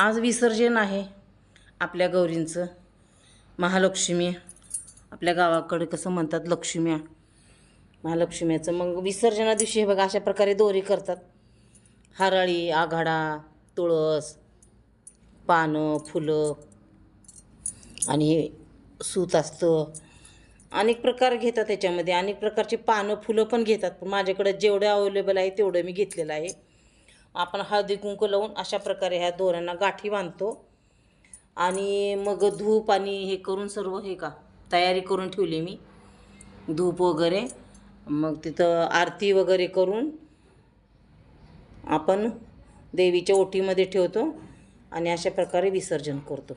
आज विसर्जन आहे आपल्या गौरींचं. महालक्ष्मी आपल्या गावाकडे कसं म्हणतात लक्ष्म्या. महालक्ष्म्याचं मग विसर्जना दिवशी हे बघा अशा प्रकारे दोरी करतात. हरळी आघाडा तुळस पानं फुलं आणि हे सूत असतं. अनेक प्रकार घेतात त्याच्यामध्ये. अनेक प्रकारचे पानं फुलं पण घेतात. पण माझ्याकडे जेवढं अवेलेबल आहे तेवढं मी घेतलेलं आहे. आपण हळदी कुंकू लावून अशा प्रकारे ह्या दोऱ्यांना गाठी बांधतो. आणि मग धूप आणि हे करून सर्व हे का तयारी करून ठेवली मी. धूप वगैरे. मग तिथं आरती वगैरे करून आपण देवीच्या ओटीमध्ये ठेवतो आणि अशा प्रकारे विसर्जन करतो.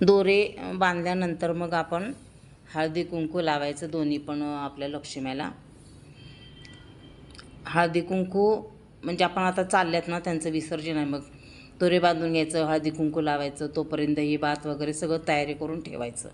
दोरे बांधल्यानंतर मग आपण हळदी कुंकू लावायचं दोन्ही पण आपल्या लक्ष्म्याला हळदी कुंकू म्हणजे आपण आता चालल्यात ना त्यांचं विसर्जन आहे मग. दोरे बांधून घ्यायचं हळदी कुंकू लावायचं तोपर्यंत ही भात वगैरे सगळं तयारी करून ठेवायचं.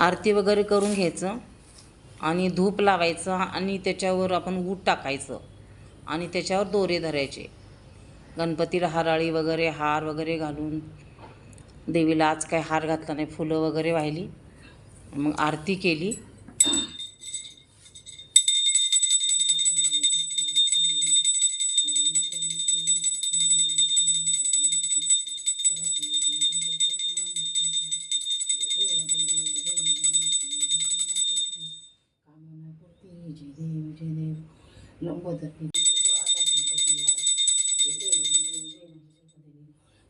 आरती वगैरे करून घ्यायचं आणि धूप लावायचं आणि त्याच्यावर आपण ऊट टाकायचं आणि त्याच्यावर दोरे धरायचे. गणपतीला हराळी वगैरे हार वगैरे घालून देवीला आज काय हार घातला नाही फुलं वगैरे वाहिली. मग आरती केली.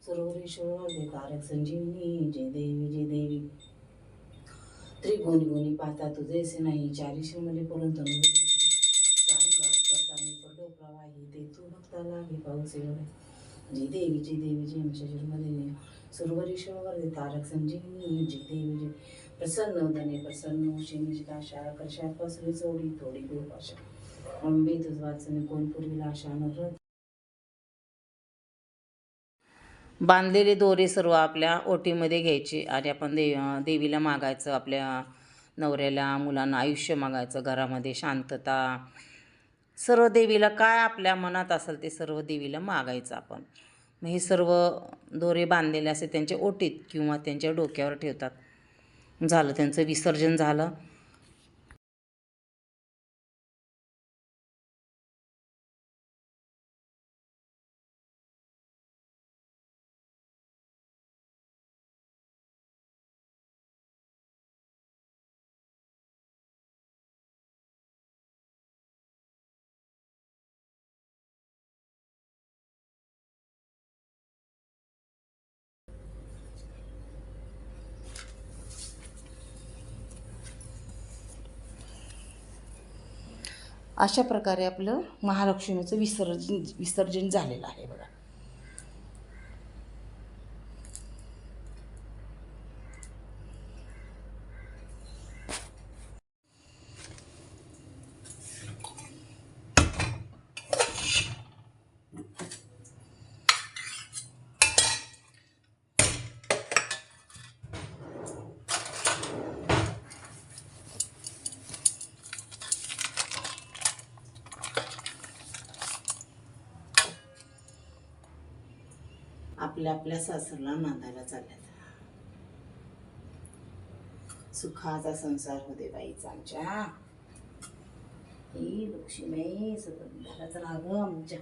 सर्वेश्वर संजीवनी जय देवी जय देवी. त्रिगुणी गुणी पाहता तुझेसे नाही चारी मध्ये पर्यंत प्रवाही ते तू भक्ताला घे पाऊस जय देवी जय देवी जय तारक संजीवनी जय देवी जय. प्रसन्न धने प्रसन्न शेमीची काशा कशा पसरी चोडी थोडी गोपाशा तुझ कोण पूर्वीला बांधलेले दोरे सर्व आपल्या ओटीमध्ये घ्यायचे आणि आपण दे देवीला मागायचं आपल्या नवऱ्याला मुलांना आयुष्य मागायचं घरामध्ये शांतता सर्व देवीला काय आपल्या मनात असेल ते सर्व देवीला मागायचं आपण मग हे सर्व दोरे बांधलेले असे त्यांच्या ओटीत किंवा त्यांच्या डोक्यावर ठेवतात झालं त्यांचं विसर्जन झालं अशा प्रकारे आपलं महालक्ष्मीचं विसर्जन विसर्जन झालेलं आहे बघा. आपल्या आपल्या सासरला नांदायला चालल्यात. सुखाचा संसार होते बाईचा आमच्या. ही लक्ष्मी सतत झाला तर अगं आमच्या.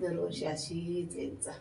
दरवर्षी अशीच यांचा